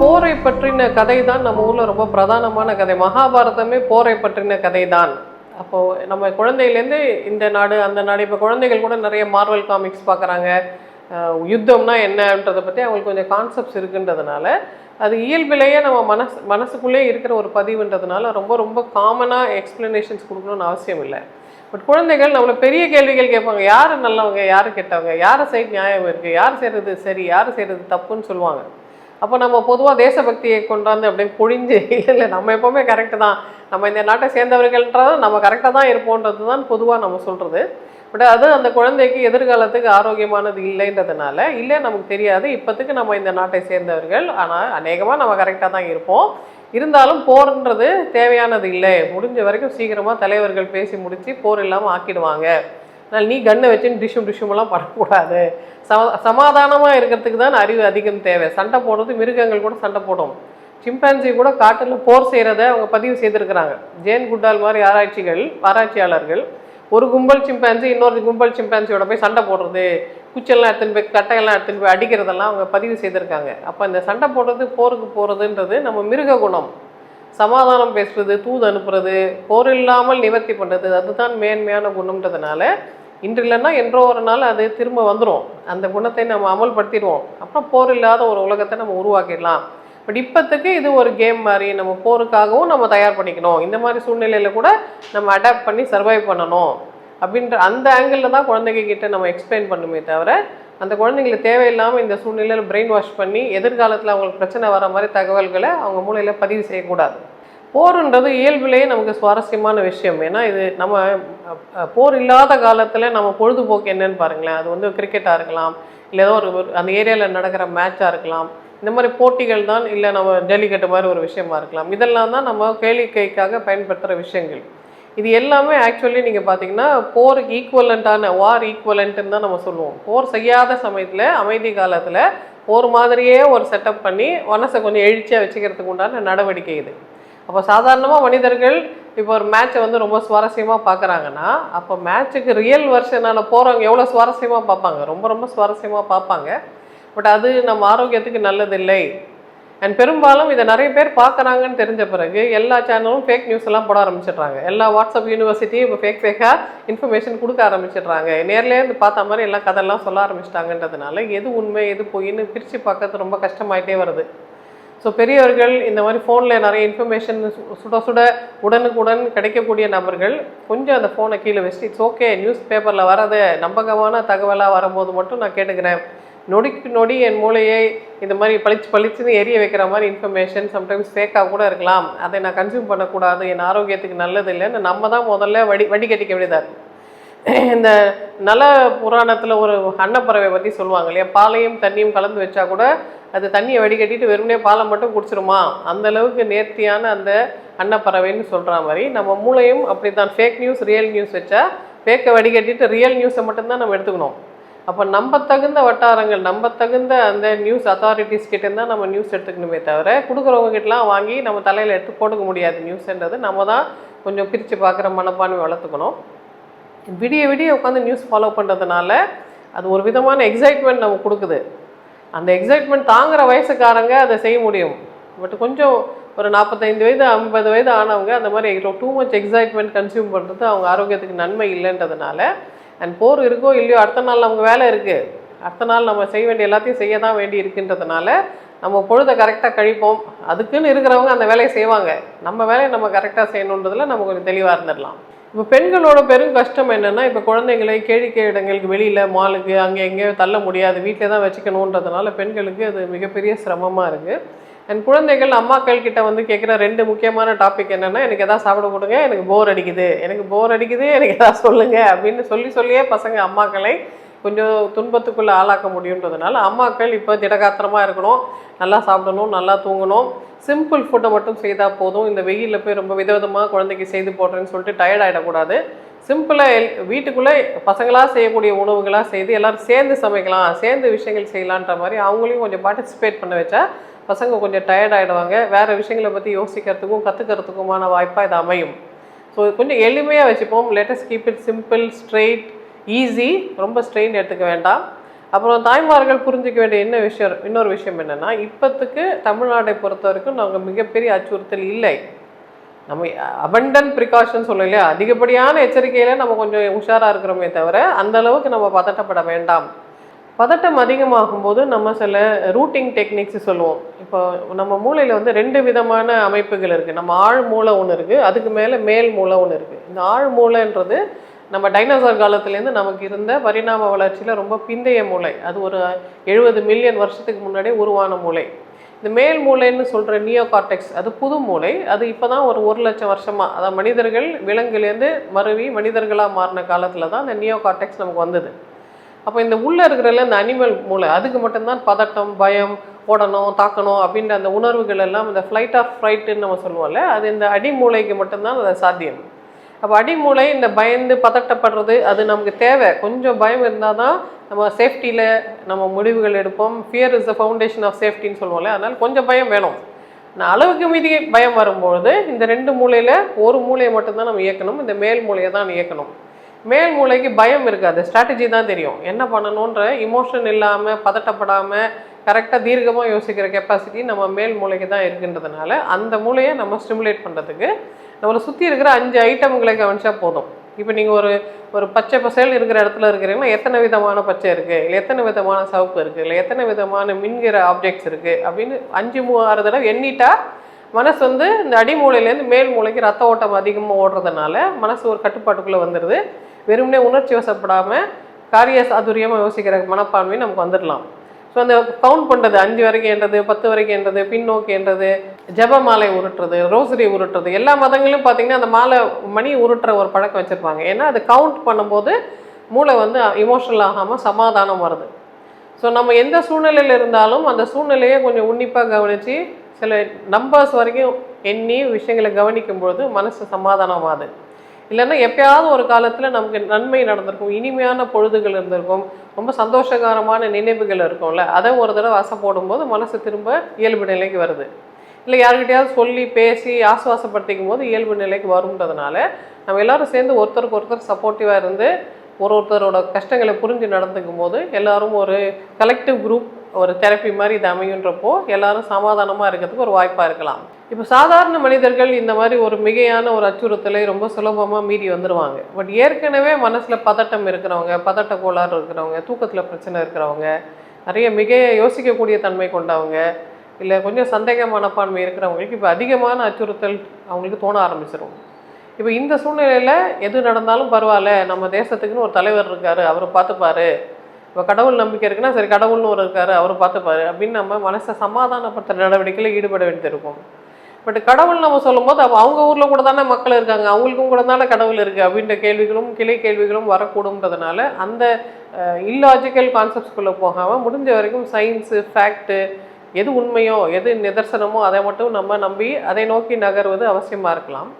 போரை பற்றின கதை தான் நம்ம ஊரில் ரொம்ப பிரதானமான கதை. மகாபாரதமே போரை பற்றின கதை தான் அப்போது நம்ம குழந்தையிலேருந்து இந்த நாடு அந்த நாடு இப்போ குழந்தைகள் கூட நிறைய மார்வல் காமிக்ஸ் பார்க்குறாங்க. யுத்தம்னா என்னன்றதை பற்றி அவங்களுக்கு கொஞ்சம் கான்செப்ட்ஸ் இருக்குன்றதுனால அது இயல்பிலேயே நம்ம மனசு மனசுக்குள்ளேயே இருக்கிற ஒரு பதிவுன்றதுனால ரொம்ப ரொம்ப காமனாக எக்ஸ்ப்ளனேஷன்ஸ் கொடுக்கணும்னு அவசியம் இல்லை. பட் குழந்தைகள் நம்மளை பெரிய கேள்விகள் கேட்பாங்க. யார் நல்லவங்க? யார் கெட்டவங்க? யார் சைடு நியாயம் இருக்குது யார் செய்கிறது சரி? யார் செய்கிறது தப்புன்னு சொல்லுவாங்க. அப்போ நம்ம பொதுவாக தேசபக்தியை கொண்டாந்து அப்படியே பொழிஞ்சு இல்லை இல்லை நம்ம எப்போவுமே கரெக்டு தான். நம்ம இந்த நாட்டை சேர்ந்தவர்கள்ன்றது நம்ம கரெக்டாக தான் இருப்போன்றது தான் பொதுவாக நம்ம சொல்கிறது பட் அது அந்த குழந்தைக்கு எதிர்காலத்துக்கு ஆரோக்கியமானது இல்லைன்றதுனால இல்லை நமக்கு தெரியாது. இப்போத்துக்கு நம்ம இந்த நாட்டை சேர்ந்தவர்கள் ஆனால் அநேகமாக நம்ம கரெக்டாக தான் இருப்போம். இருந்தாலும் போர்ன்றது தேவையானது இல்லை. முடிஞ்ச வரைக்கும் சீக்கிரமாக தலைவர்கள் பேசி முடித்து போர் இல்லாமல் ஆக்கிடுவாங்க. அதனால் நீ கண்ணை வச்சுன்னு டிஷ்ஷும் டிஷுமெல்லாம் பண்ணக்கூடாது. சம சமாதானமாக இருக்கிறதுக்கு தான் அறிவு அதிகம் தேவை. சண்டை போடுறது மிருகங்கள் கூட சண்டை போடும். சிம்பான்சி கூட காட்டில் போர் செய்கிறத அவங்க பதிவு செய்திருக்கிறாங்க. ஜேன் குட்டால் மாதிரி ஆராய்ச்சிகள் ஆராய்ச்சியாளர்கள் ஒரு கும்பல் சிம்பான்சி இன்னொரு கும்பல் சிம்பான்சியோட போய் சண்டை போடுறது குச்செல்லாம் எடுத்துன்னு போய் கட்டையெல்லாம் எடுத்துன்னு போய் அடிக்கிறதெல்லாம் அவங்க பதிவு செய்திருக்காங்க. அப்போ இந்த சண்டை போடுறது போருக்கு போகிறதுன்றது நம்ம மிருக குணம். சமாதானம் பேசுறது தூது அனுப்புறது போர் இல்லாமல் நிவர்த்தி பண்ணுறது அதுதான் மேன்மையான குணம்ன்றதுனால இன்று இல்லைன்னா என்றோ ஒரு நாள் அது திரும்ப வந்துடும் அந்த குணத்தை நம்ம அமல்படுத்திடுவோம். அப்புறம் போர் இல்லாத ஒரு உலகத்தை நம்ம உருவாக்கிடலாம். பட் இப்போத்துக்கு இது ஒரு கேம் மாதிரி நம்ம போருக்காகவும் நம்ம தயார் பண்ணிக்கணும். இந்த மாதிரி சூழ்நிலையில் கூட நம்ம அடாப்ட் பண்ணி சர்வைவ் பண்ணணும். அப்படின்ற அந்த ஆங்கிளில் தான் குழந்தைங்க கிட்ட நம்ம எக்ஸ்பிளைன் பண்ணுமே தவிர அந்த குழந்தைங்களை தேவையில்லாமல் இந்த சூழ்நிலையில் பிரெயின் வாஷ் பண்ணி எதிர்காலத்தில் அவங்களுக்கு பிரச்சனை வர மாதிரி தகவல்களை அவங்க மூளையில் பதிவு செய்யக்கூடாது. போருன்றது இயல்பிலேயே நமக்கு சுவாரஸ்யமான விஷயம். ஏன்னா இது நம்ம போர் இல்லாத காலத்தில் நம்ம பொழுதுபோக்கு என்னன்னு பாருங்களேன். அது வந்து கிரிக்கெட்டாக இருக்கலாம் இல்லை ஏதோ ஒரு ஒரு- அந்த ஏரியாவில் நடக்கிற மேட்சாக இருக்கலாம். இந்த மாதிரி போட்டிகள் தான் இல்லை நம்ம ஜல்லிக்கட்டு மாதிரி ஒரு விஷயமா இருக்கலாம். இதெல்லாம் தான் நம்ம கேளிக்கைக்காக பயன்படுத்துகிற விஷயங்கள். இது எல்லாமே ஆக்சுவலி நீங்கள் பார்த்தீங்கன்னா போருக்கு ஈக்குவலண்ட்டான வார் ஈக்குவலண்ட்டுன்னு தான் நம்ம சொல்லுவோம். போர் செய்யாத சமயத்தில் அமைதி காலத்தில் போர் மாதிரியே ஒரு செட்டப் பண்ணி மனசை கொஞ்சம் எழுச்சியாக வச்சுக்கிறதுக்கு உண்டான நடவடிக்கை இது. அப்போ சாதாரணமாக மனிதர்கள் இப்போ ஒரு மேட்ச்சை வந்து ரொம்ப சுவாரஸ்யமாக பார்க்குறாங்கன்னா அப்போ மேட்ச்சுக்கு ரியல் வருஷனால் போகிறவங்க எவ்வளோ சுவாரஸ்யமாக பார்ப்பாங்க? ரொம்ப ரொம்ப சுவாரஸ்யமாக பார்ப்பாங்க. பட் அது நம்ம ஆரோக்கியத்துக்கு நல்லதில்லை. அண்ட் பெரும்பாலும் இதை நிறைய பேர் பார்க்குறாங்கன்னு தெரிஞ்ச பிறகு எல்லா சேனலும் ஃபேக் நியூஸ் எல்லாம் போட ஆரம்பிச்சிடுறாங்க. எல்லா வாட்ஸ்அப் யூனிவர்சிட்டியும் இப்போ ஃபேக் ஃபேக்காக இன்ஃபர்மேஷன் கொடுக்க ஆரம்பிச்சிடுறாங்க. நேர்லேயே இருந்து பார்த்த மாதிரி எல்லாம் கதெல்லாம் சொல்ல ஆரம்பிச்சிட்டாங்கன்றதுனால எது உண்மை எது பொய்ன்னு பிரித்து பார்க்கறது ரொம்ப கஷ்டமாயிட்டே வருது. ஸோ பெரியவர்கள் இந்த மாதிரி ஃபோனில் நிறைய இன்ஃபர்மேஷன் சுட சுட உடனுக்குடன் கிடைக்கக்கூடிய நபர்கள் கொஞ்சம் அந்த ஃபோனை கீழே வச்சுட்டு இட்ஸ் ஓகே நியூஸ் பேப்பரில் வரது நம்பகமான தகவலாக வரும்போது மட்டும் நான் கேட்டுக்கிறேன். நொடிக்கு நொடி என் மூளையை இந்த மாதிரி பளிச்சு பளிச்சுன்னு எரிய வைக்கிற மாதிரி இன்ஃபர்மேஷன் சம்டைம்ஸ் ஃபேக்காக கூட இருக்கலாம். அதை நான் கன்சியூம் பண்ணக்கூடாது. என் ஆரோக்கியத்துக்கு நல்லது இல்லைன்னு நம்ம தான் முதல்ல வடி வடிகட்டிக்க வேண்டியதாக இருக்கும் இந்த நல புராணத்தில் ஒரு அன்னப்பறவை பற்றி சொல்லுவாங்க இல்லையா? பாலையும் தண்ணியும் கலந்து வச்சா கூட அது தண்ணியை வடிகட்டிட்டு வெறுமனே பாலை மட்டும் குடிச்சிருமா? அந்த அளவுக்கு நேர்த்தியான அந்த அன்னப்பறவைன்னு சொல்கிற மாதிரி நம்ம மூளையும் அப்படி தான் ஃபேக் நியூஸ் ரியல் நியூஸ் வச்சா ஃபேக்கை வடிகட்டிட்டு ரியல் நியூஸை மட்டும்தான் நம்ம எடுத்துக்கணும். அப்போ நம்ம தகுந்த வட்டாரங்கள் நம்ம தகுந்த அந்த நியூஸ் அத்தாரிட்டிஸ் கிட்ட தான் நம்ம நியூஸ் எடுத்துக்கணுமே தவிர கொடுக்குறவங்க கிட்டலாம் வாங்கி நம்ம தலையில் எடுத்து போட்டுக்க முடியாது நியூஸ்ன்றது நம்ம தான் கொஞ்சம் பிரித்து பார்க்குற மனப்பான்மை வளர்த்துக்கணும். விடிய விடிய உட்காந்து நியூஸ் ஃபாலோ பண்ணுறதுனால அது ஒரு விதமான எக்ஸைட்மெண்ட் நமக்கு கொடுக்குது. அந்த எக்ஸைட்மெண்ட் தாங்குகிற வயசுக்காரங்க அதை செய்ய முடியும். பட் கொஞ்சம் ஒரு நாற்பத்தைந்து வயது ஐம்பது வயது ஆனவங்க அந்த மாதிரி டூ மச் எக்ஸைட்மெண்ட் கன்சியூம் பண்ணுறது அவங்க ஆரோக்கியத்துக்கு நன்மை இல்லைன்றதுனால அண்ட் போர் இருக்கோ இல்லையோ அடுத்த நாள் நமக்கு வேலை இருக்குது அடுத்த நாள் நம்ம செய்ய வேண்டிய எல்லாத்தையும் செய்ய தான் வேண்டி இருக்குன்றதுனால நம்ம பொழுதை கரெக்டாக கழிப்போம். அதுக்குன்னு இருக்கிறவங்க அந்த வேலையை செய்வாங்க. நம்ம வேலையை நம்ம கரெக்டாக செய்யணுன்றதில் நம்ம கொஞ்சம் தெளிவாக இருந்துடலாம். இப்போ பெண்களோட பெரும் கஷ்டம் என்னென்னா இப்போ குழந்தைங்களை கேளிக்கை இடங்களுக்கு வெளியில் மாலுக்கு அங்கே எங்கேயோ தள்ள முடியாது. வீட்டில் தான் வச்சுக்கணுன்றதுனால பெண்களுக்கு அது மிகப்பெரிய சிரமமாக இருக்குது என் குழந்தைகள் அம்மாக்கள் கிட்ட வந்து கேட்குற ரெண்டு முக்கியமான டாபிக் என்னென்னா எனக்கு எதாவது சாப்பிட கொடுங்க எனக்கு போர் அடிக்குது. எனக்கு போர் அடிக்குது எனக்கு எதாவது சொல்லுங்கள் அப்படின்னு சொல்லி சொல்லியே பசங்க அம்மாக்களை கொஞ்சம் துன்பத்துக்குள்ளே ஆளாக்க முடியுன்றதுனால அம்மாக்கள் இப்போ திடகாத்திரமாக இருக்கணும். நல்லா சாப்பிடணும் நல்லா தூங்கணும். சிம்பிள் ஃபுட்டை மட்டும் செய்தால் போதும். இந்த வெயிலில் போய் ரொம்ப விதவிதமாக குழந்தைக்கு செய்து போடுறேன்னு சொல்லிட்டு டயர்ட் ஆகிடக்கூடாது சிம்பிளாக எல் வீட்டுக்குள்ளே பசங்களாக செய்யக்கூடிய உணவுகளாக செய்து எல்லோரும் சேர்ந்து சமைக்கலாம் சேர்ந்து விஷயங்கள் செய்யலான்ற மாதிரி அவங்களையும் கொஞ்சம் பார்ட்டிசிபேட் பண்ண வச்சா பசங்க கொஞ்சம் டயர்ட் ஆகிடுவாங்க வேறு விஷயங்களை பற்றி யோசிக்கிறதுக்கும் கற்றுக்கிறதுக்குமான வாய்ப்பாக இது அமையும். ஸோ கொஞ்சம் எளிமையாக வச்சுப்போம். Latest keep it simple straight easy ரொம்ப ஸ்ட்ரெயின் எடுத்துக்க வேண்டாம். அப்புறம் தாய்மார்கள் புரிஞ்சிக்க வேண்டிய என்ன விஷயம் இன்னொரு விஷயம் என்னென்னா இப்போத்துக்கு தமிழ்நாட்டை பொறுத்த வரைக்கும் நாங்கள் மிகப்பெரிய அச்சுறுத்தல் இல்லை. நம்ம அபண்டன் ப்ரிகாஷன் சொல்ல இல்லையா? அதிகப்படியான எச்சரிக்கையில் நம்ம கொஞ்சம் உஷாராக இருக்கிறோமே தவிர அந்த அளவுக்கு நம்ம பதட்டப்பட வேண்டாம். பதட்டம் அதிகமாகும் போது நம்ம சில ரூட்டிங் டெக்னிக்ஸ் சொல்லுவோம். இப்போ நம்ம மூளையில் வந்து ரெண்டு விதமான அமைப்புகள் இருக்குது நம்ம ஆழ் மூளை ஒன்று இருக்குது அதுக்கு மேலே மேல் மூளை ஒன்று இருக்குது இந்த ஆழ் மூளைன்றது நம்ம டைனோசர் காலத்துலேருந்து நமக்கு இருந்த பரிணாம வளர்ச்சியில் ரொம்ப பிந்தைய மூளை. அது ஒரு எழுபது மில்லியன் வருஷத்துக்கு முன்னாடியே உருவான மூளை. இந்த மேல் மூளைன்னு சொல்கிற நியோ கார்டெக்ஸ் அது புது மூளை. அது இப்போ தான் ஒரு ஒரு லட்சம் வருஷமாக அதாவது மனிதர்கள் விலங்குலேருந்து மருவி மனிதர்களாக மாறின காலத்தில் தான் அந்த நியோ கார்டெக்ஸ் நமக்கு வந்தது. அப்போ இந்த உள்ளே இருக்கிறல இந்த அனிமல் மூளை அதுக்கு மட்டும்தான் பதட்டம் பயம் ஓடணும் தாக்கணும் அப்படின்ற அந்த உணர்வுகள் எல்லாம் இந்த ஃப்ளைட் ஆஃப் ஃப்ரைட்டுன்னு நம்ம சொல்லுவோம்ல அது இந்த அடிமூளைக்கு மட்டும்தான் அது சாத்தியம். அப்போ அடிமூளை இந்த பயந்து பதட்டப்படுறது அது நமக்கு தேவை. கொஞ்சம் பயம் இருந்தால் தான் நம்ம சேஃப்டியில் நம்ம முடிவுகள் எடுப்போம். Fear is the foundation of சேஃப்டின்னு சொல்லுவோம்ல அதனால் கொஞ்சம் பயம் வேணும். நான் அளவுக்கு மீதி பயம் வரும்பொழுது இந்த ரெண்டு மூலையில் ஒரு மூலையை மட்டும்தான் நம்ம இயக்கணும் இந்த மேல் மூலையை தான் இயக்கணும். மேல் மூளைக்கு பயம் இருக்காது. ஸ்ட்ராட்டஜி தான் தெரியும். என்ன பண்ணணுன்ற இமோஷன் இல்லாமல் பதட்டப்படாமல் கரெக்டாக தீர்க்கமாக யோசிக்கிற கெப்பாசிட்டி நம்ம மேல் மூளைக்கு தான் இருக்குன்றதுனால அந்த மூளையை நம்ம ஸ்டிமுலேட் பண்ணுறதுக்கு நம்மளை சுற்றி இருக்கிற அஞ்சு ஐட்டம்களை கவனிச்சா போதும். இப்போ நீங்கள் ஒரு ஒரு பச்சை பசேல் இருக்கிற இடத்துல இருக்கிறீங்கன்னா எத்தனை விதமான பச்சை இருக்குது இல்லை எத்தனை விதமான சவுப்பு இருக்குது இல்லை எத்தனை விதமான மின்கிற ஆப்ஜெக்ட்ஸ் இருக்குது அப்படின்னு அஞ்சு மூ ஆறு தடவை எண்ணிட்டா மனசு வந்து இந்த அடிமூலையிலேருந்து மேல் மூளைக்கு ரத்த ஓட்டம் அதிகமாக ஓடுறதுனால மனசு ஒரு கட்டுப்பாட்டுக்குள்ளே வந்துடுது. வெறுமனே உணர்ச்சி வசப்படாமல் காரிய சாதுரியமாக யோசிக்கிற மனப்பான்மை நமக்கு வந்துடலாம். ஸோ அந்த கவுண்ட் பண்ணுறது அஞ்சு வரைக்கும் என்றது பத்து வரைக்கும் என்றது பின்னோக்கி என்றது ஜெப மாலை உருட்டுறது ரோசரி உருட்டுறது எல்லா மதங்களும் பார்த்திங்கன்னா அந்த மாலை மணி உருட்டுற ஒரு பழக்கம் வச்சுருப்பாங்க. ஏன்னா அது கவுண்ட் பண்ணும்போது மூளை வந்து இமோஷனல் ஆகாமல் சமாதானம் வருது. ஸோ நம்ம எந்த சூழ்நிலையில் இருந்தாலும் அந்த சூழ்நிலையை கொஞ்சம் உன்னிப்பாக கவனித்து சில நம்பர்ஸ் வரைக்கும் எண்ணி விஷயங்களை கவனிக்கும் பொழுது மனசு சமாதானமாகுது. இல்லைன்னா எப்பயாவது ஒரு காலத்தில் நமக்கு நன்மை நடந்திருக்கும் இனிமையான பொழுதுகள் இருந்திருக்கும் ரொம்ப சந்தோஷகரமான நினைவுகள் இருக்கும்ல அதை ஒரு தடவை ஆசை போடும்போது மனசு திரும்ப இயல்பு நிலைக்கு வருது. இல்லை யார்கிட்டயாவது சொல்லி பேசி ஆசுவாசப்படுத்திக்கும் போது இயல்பு நிலைக்கு வரும்ன்றதுனால நம்ம எல்லாரும் சேர்ந்து ஒருத்தருக்கு ஒருத்தர் சப்போர்ட்டிவாக இருந்து ஒரு ஒருத்தரோட கஷ்டங்களை புரிஞ்சு நடந்துக்கும் போது எல்லாரும் ஒரு கலெக்டிவ் குரூப் ஒரு தெரப்பி மாதிரி இது அமையுன்றப்போ எல்லாரும் சமாதானமாக இருக்கிறதுக்கு ஒரு வாய்ப்பாக இருக்கலாம். இப்போ சாதாரண மனிதர்கள் இந்த மாதிரி ஒரு மிகையான ஒரு அச்சுறுத்தலை ரொம்ப சுலபமாக மீறி வந்துடுவாங்க பட் ஏற்கனவே மனசில் பதட்டம் இருக்கிறவங்க பதட்ட கோளாறு இருக்கிறவங்க தூக்கத்தில் பிரச்சனை இருக்கிறவங்க நிறைய மிக யோசிக்கக்கூடிய தன்மை கொண்டவங்க இல்லை கொஞ்சம் சந்தேக மனப்பான்மை இருக்கிறவங்களுக்கு இப்போ அதிகமான அச்சுறுத்தல் அவங்களுக்கு தோண ஆரம்பிச்சிடும் இப்போ இந்த சூழ்நிலையில் எது நடந்தாலும் பரவாயில்ல நம்ம தேசத்துக்குன்னு ஒரு தலைவர் இருக்கார் அவர் பார்த்துப்பாரு. இப்போ கடவுள் நம்பிக்கை இருக்குன்னா சரி கடவுள்னு ஒரு இருக்காரு அவர் பார்த்துப்பாரு. அப்படின்னு நம்ம மனசை சமாதானப்படுத்துகிற நடவடிக்கையில் ஈடுபட வேண்டியிருக்கும் பட் கடவுள் நம்ம சொல்லும்போது அப்போ அவங்க ஊரில் கூட தானே மக்கள் இருக்காங்க. அவங்களுக்கும் கூட தானே கடவுள் இருக்குது அப்படின்ற கேள்விகளும் கிளை கேள்விகளும் வரக்கூடும்ன்றதுனால அந்த இல்லாஜிக்கல் கான்செப்ட்ஸ்குள்ளே போகாமல் முடிஞ்ச வரைக்கும் சயின்ஸு ஃபேக்ட்டு எது உண்மையோ எது நிதர்சனமோ அதை மட்டும் நம்ம நம்பி அதை நோக்கி நகர்வது அவசியமாக இருக்கலாம்.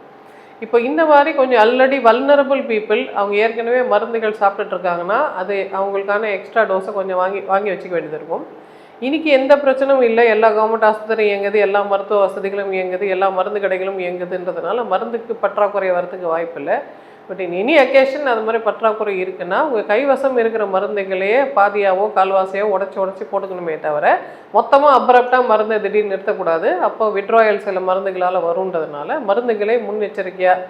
இப்போ இந்த மாதிரி கொஞ்சம் ஆல்ரெடி வல்னரபிள் பீப்புள் அவங்க ஏற்கனவே மருந்துகள் சாப்பிட்டுட்ருக்காங்கன்னா அது அவங்களுக்கான எக்ஸ்ட்ரா டோஸை கொஞ்சம் வாங்கி வாங்கி வச்சுக்க வேண்டியது இருக்கும். இன்றைக்கி எந்த பிரச்சனையும் இல்லை. எல்லா கவர்மெண்ட் ஆஸ்பத்திரியும் இயங்குது எல்லா மருத்துவ வசதிகளும் இயங்குது எல்லா மருந்து கடைகளும் இயங்குதுன்றதுனால மருந்துக்கு பற்றாக்குறை வரதுக்கு வாய்ப்பு இல்லை பட் இன் எனி அக்கேஷன் அது மாதிரி பற்றாக்குறை இருக்குன்னா உங்கள் கைவசம் இருக்கிற மருந்துகளையே பாதியாவோ கால்வாசையோ உடச்சி உடச்சி போட்டுக்கணுமே தவிர மொத்தமாக அப்ரப்டாக மருந்தை திடீர்னு நிறுத்தக்கூடாது. அப்போ விட்ராயல் சில மருந்துகளால் வருன்றதுனால மருந்துகளை முன்னெச்சரிக்கையாக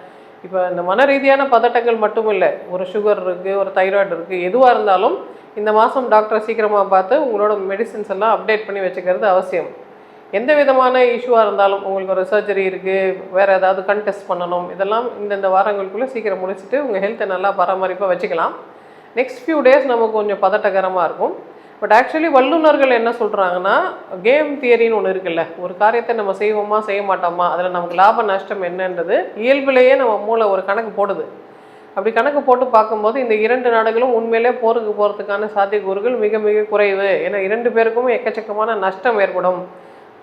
இப்போ இந்த மன ரீதியான பதட்டங்கள் மட்டும் இல்லை ஒரு சுகர் இருக்குது ஒரு தைராய்டு இருக்குது எதுவாக இருந்தாலும் இந்த மாதம் டாக்டரை சீக்கிரமாக பார்த்து உங்களோட மெடிசின்ஸ் எல்லாம் அப்டேட் பண்ணி வச்சுக்கிறது அவசியம். எந்த விதமான இஷ்யூவாக இருந்தாலும் உங்களுக்கு ஒரு சர்ஜரி இருக்குது வேறு ஏதாவது கண் டெஸ்ட் பண்ணணும் இதெல்லாம் இந்தந்த வாரங்களுக்குள்ளே சீக்கிரம் முடிச்சுட்டு உங்கள் ஹெல்த்தை நல்லா பராமரிப்பாக வச்சுக்கலாம். நெக்ஸ்ட் ஃபியூ டேஸ் நமக்கு கொஞ்சம் பதட்டகரமாக இருக்கும். பட் ஆக்சுவலி வல்லுநர்கள் என்ன சொல்கிறாங்கன்னா கேம் தியரின்னு ஒன்று இருக்குல்ல ஒரு காரியத்தை நம்ம செய்வோமா செய்ய மாட்டோமா அதில் நமக்கு லாப நஷ்டம் என்னன்றது இயல்பிலேயே நம்ம மூளை ஒரு கணக்கு போடுது. அப்படி கணக்கு போட்டு பார்க்கும்போது இந்த இரண்டு நாடுகளும் உண்மையிலே போருக்கு போகிறதுக்கான சாத்தியக்கூறுகள் மிக மிக குறைவு. ஏன்னா இரண்டு பேருக்கும் எக்கச்சக்கமான நஷ்டம் ஏற்படும்.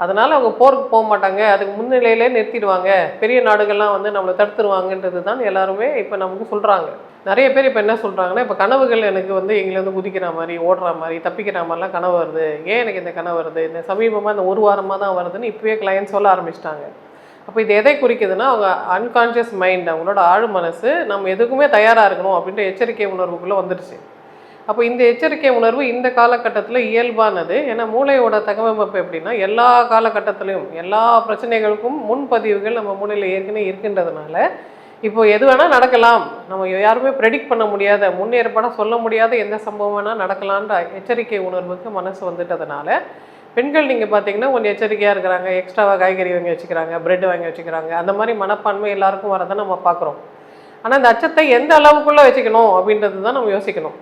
அதனால் அவங்க போருக்கு போக மாட்டாங்க. அதுக்கு முன்னிலையிலே நிறுத்திடுவாங்க. பெரிய நாடுகள்லாம் வந்து நம்மளை தடுத்துருவாங்கன்றது தான் எல்லாருமே இப்போ நமக்கு சொல்கிறாங்க நிறைய பேர் இப்போ என்ன சொல்கிறாங்கன்னா இப்போ கனவுகள் எனக்கு வந்து எங்கேருந்து குதிக்கிற மாதிரி ஓடுற மாதிரி தப்பிக்கிற மாதிரிலாம் கனவு வருது. ஏன் எனக்கு இந்த கனவு வருது? இந்த சமீபமாக இந்த ஒரு வாரமாக தான் வருதுன்னு இப்போவே கிளையன்ட் சொல்ல ஆரம்பிச்சிட்டாங்க. அப்போ இது எதை குறிக்குதுன்னா அவங்க அன்கான்ஷியஸ் மைண்ட் அவங்களோட ஆழ் மனசு நம்ம எதுக்குமே தயாராக இருக்கணும் அப்படின்ற எச்சரிக்கை உணர்வுக்குள்ளே வந்துடுச்சு அப்போ இந்த எச்சரிக்கை உணர்வு இந்த காலகட்டத்தில் இயல்பானது. ஏன்னா மூளையோட தகவமைப்பு எப்படின்னா எல்லா காலகட்டத்திலையும் எல்லா பிரச்சனைகளுக்கும் முன்பதிவுகள் நம்ம மூளையில் ஏற்கனவே இருக்கின்றதுனால இப்போ எது வேணால் நடக்கலாம். நம்ம யாருமே ப்ரெடிக்ட் பண்ண முடியாத முன்னேற்பாடாக சொல்ல முடியாத எந்த சம்பவம் வேணால் நடக்கலான்ற எச்சரிக்கை உணர்வுக்கு மனசு வந்துட்டதுனால பெண்கள் நீங்கள் பார்த்தீங்கன்னா கொஞ்சம் எச்சரிக்கையாக இருக்கிறாங்க. எக்ஸ்ட்ராவாக காய்கறி வாங்கி வச்சுக்கிறாங்க பிரெட் வாங்கி வச்சுக்கிறாங்க. அந்த மாதிரி மனப்பான்மை எல்லாருக்கும் வரதை நம்ம பார்க்குறோம் ஆனால் இந்த அச்சத்தை எந்த அளவுக்குள்ளே வச்சுக்கணும் அப்படின்றது தான் நம்ம யோசிக்கணும்.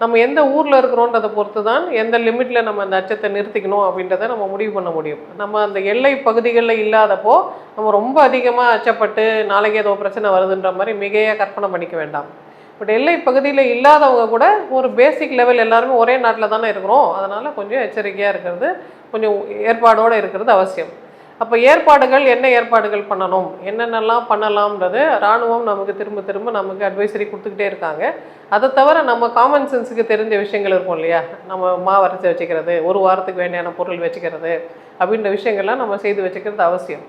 நம்ம எந்த ஊரில் இருக்கிறோன்றதை பொறுத்து தான் எந்த லிமிட்டில் நம்ம அந்த அச்சத்தை நிறுத்திக்கணும் அப்படின்றத நம்ம முடிவு பண்ண முடியும். நம்ம அந்த எல்லை பகுதிகளில் இல்லாதப்போ நம்ம ரொம்ப அதிகமாக அச்சப்பட்டு நாளைக்கு ஏதோ பிரச்சனை வருதுன்ற மாதிரி மிகையாக கற்பனை பண்ணிக்க வேண்டாம். பட் எல்லை பகுதியில் இல்லாதவங்க கூட ஒரு பேசிக் லெவல் எல்லாருமே ஒரே நாட்டில் தானே இருக்கிறோம். அதனால் கொஞ்சம் எச்சரிக்கையாக இருக்கிறது கொஞ்சம் ஏற்பாடோடு இருக்கிறது அவசியம். அப்போ ஏற்பாடுகள் என்ன ஏற்பாடுகள் பண்ணணும்? என்னென்னலாம் பண்ணலாம்ன்றது இராணுவம் நமக்கு திரும்ப திரும்ப நமக்கு அட்வைசரி கொடுத்துக்கிட்டே இருக்காங்க. அதை தவிர நம்ம காமன் சென்ஸுக்கு தெரிஞ்ச விஷயங்கள் இருக்கும் இல்லையா? நம்ம மா வரைச்சி வச்சுக்கிறது ஒரு வாரத்துக்கு வேண்டியான பொருள் வச்சுக்கிறது அப்படின்ற விஷயங்கள்லாம் நம்ம செய்து வச்சுக்கிறது அவசியம்.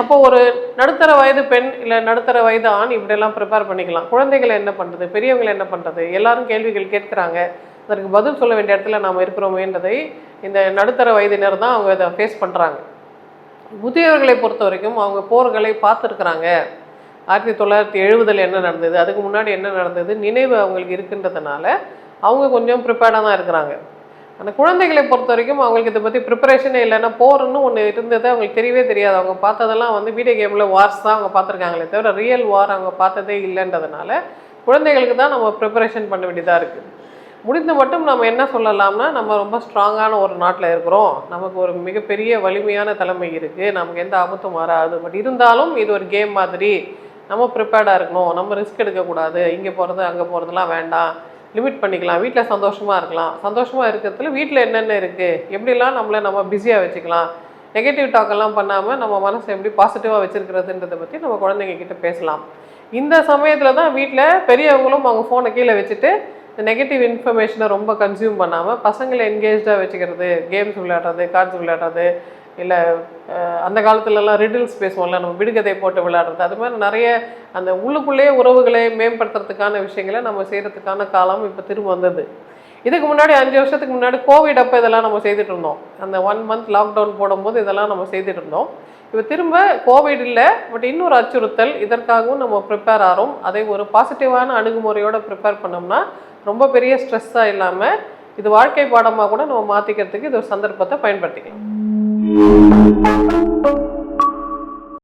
அப்போ ஒரு நடுத்தர வயது பெண் இல்லை நடுத்தர வயது ஆண் இப்படியெல்லாம் ப்ரிப்பேர் பண்ணிக்கலாம். குழந்தைகளை என்ன பண்ணுறது பெரியவங்களை என்ன பண்ணுறது எல்லாரும் கேள்விகள் கேட்குறாங்க. அதற்கு பதில் சொல்ல வேண்டிய இடத்துல நாம் இருக்கிறோமேன்றதை இந்த நடுத்தர வயதினர் தான் அவங்க இதை ஃபேஸ் பண்ணுறாங்க முதியவர்களை பொறுத்த வரைக்கும் அவங்க போர்களை பார்த்துருக்குறாங்க. ஆயிரத்தி தொள்ளாயிரத்தி எழுபதில் என்ன நடந்தது அதுக்கு முன்னாடி என்ன நடந்தது நினைவு அவங்களுக்கு இருக்குன்றதுனால அவங்க கொஞ்சம் ப்ரிப்பேர்டாக தான் இருக்கிறாங்க. ஆனால் குழந்தைகளை பொறுத்த வரைக்கும் அவங்களுக்கு இதை பற்றி ப்ரிப்பரேஷனே இல்லைன்னா போர்னு ஒன்று இருந்தது அவங்களுக்கு தெரியவே தெரியாது. அவங்க பார்த்ததெல்லாம் வந்து வீடியோ கேமில் வார்ஸ் தான் அவங்க பார்த்துருக்காங்களே தவிர ரியல் வார் அவங்க பார்த்ததே இல்லைன்றதுனால குழந்தைகளுக்கு தான் நம்ம ப்ரிப்பரேஷன் பண்ண வேண்டியதாக இருக்குது முடிந்த மட்டும் நம்ம என்ன சொல்லலாம்னா நம்ம ரொம்ப ஸ்ட்ராங்கான ஒரு நாட்டில் இருக்கிறோம். நமக்கு ஒரு மிகப்பெரிய வலிமையான தலைமை இருக்குது நமக்கு எந்த ஆபத்தும் வராது. பட் இருந்தாலும் இது ஒரு கேம் மாதிரி. நம்ம ப்ரிப்பேர்டாக இருக்கணும். நம்ம ரிஸ்க் எடுக்கக்கூடாது. இங்கே போகிறது அங்கே போகிறதுலாம் வேண்டாம். லிமிட் பண்ணிக்கலாம். வீட்டில் சந்தோஷமாக இருக்கலாம். சந்தோஷமாக இருக்கிறதுல வீட்டில் என்னென்ன இருக்குது எப்படிலாம் நம்மளை நம்ம பிஸியாக வச்சுக்கலாம்? நெகட்டிவ் டாக்கெல்லாம் பண்ணாமல் நம்ம மனசை எப்படி பாசிட்டிவாக வச்சுருக்கிறதுன்றதை பற்றி நம்ம குழந்தைங்க கிட்டே பேசலாம். இந்த சமயத்தில் தான் வீட்டில் பெரியவங்களும் அவங்க ஃபோனை கீழே வச்சுட்டு நெகட்டிவ் இன்ஃபர்மேஷனை ரொம்ப கன்சியூம் பண்ணாமல் பசங்களை என்கேஜாக வச்சுக்கிறது கேம்ஸ் விளையாடுறது கார்ட்ஸ் விளையாடுறது இல்லை அந்த காலத்துலலாம் ரிடில்ஸ் பேசுவோம்ல நம்ம விடுகதை போட்டு விளையாடுறது அது மாதிரி நிறைய அந்த உள்ளுக்குள்ளேயே உறவுகளை மேம்படுத்துறதுக்கான விஷயங்களை நம்ம செய்கிறதுக்கான காலம் இப்போ திரும்ப வந்தது. இதுக்கு முன்னாடி அஞ்சு வருஷத்துக்கு முன்னாடி கோவிட் அப்போ இதெல்லாம் நம்ம செய்துட்டு இருந்தோம். அந்த ஒன் மந்த் லாக்டவுன் போடும்போது இதெல்லாம் நம்ம செய்துட்டு இருந்தோம். இப்போ திரும்ப கோவிட் இல்லை பட் இன்னொரு அச்சுறுத்தல் இதற்காகவும் நம்ம ப்ரிப்பேர் ஆகிறோம் அதை ஒரு பாசிட்டிவான அணுகுமுறையோடு ப்ரிப்பேர் பண்ணோம்னா ரொம்ப பெரிய ஸ்ட்ரெஸ்ஸாக இல்லாமல் இது வாழ்க்கை பாடமாக கூட நம்ம மாற்றிக்கிறதுக்கு இது ஒரு சந்தர்ப்பத்தை பயன்படுத்திக்கலாம்.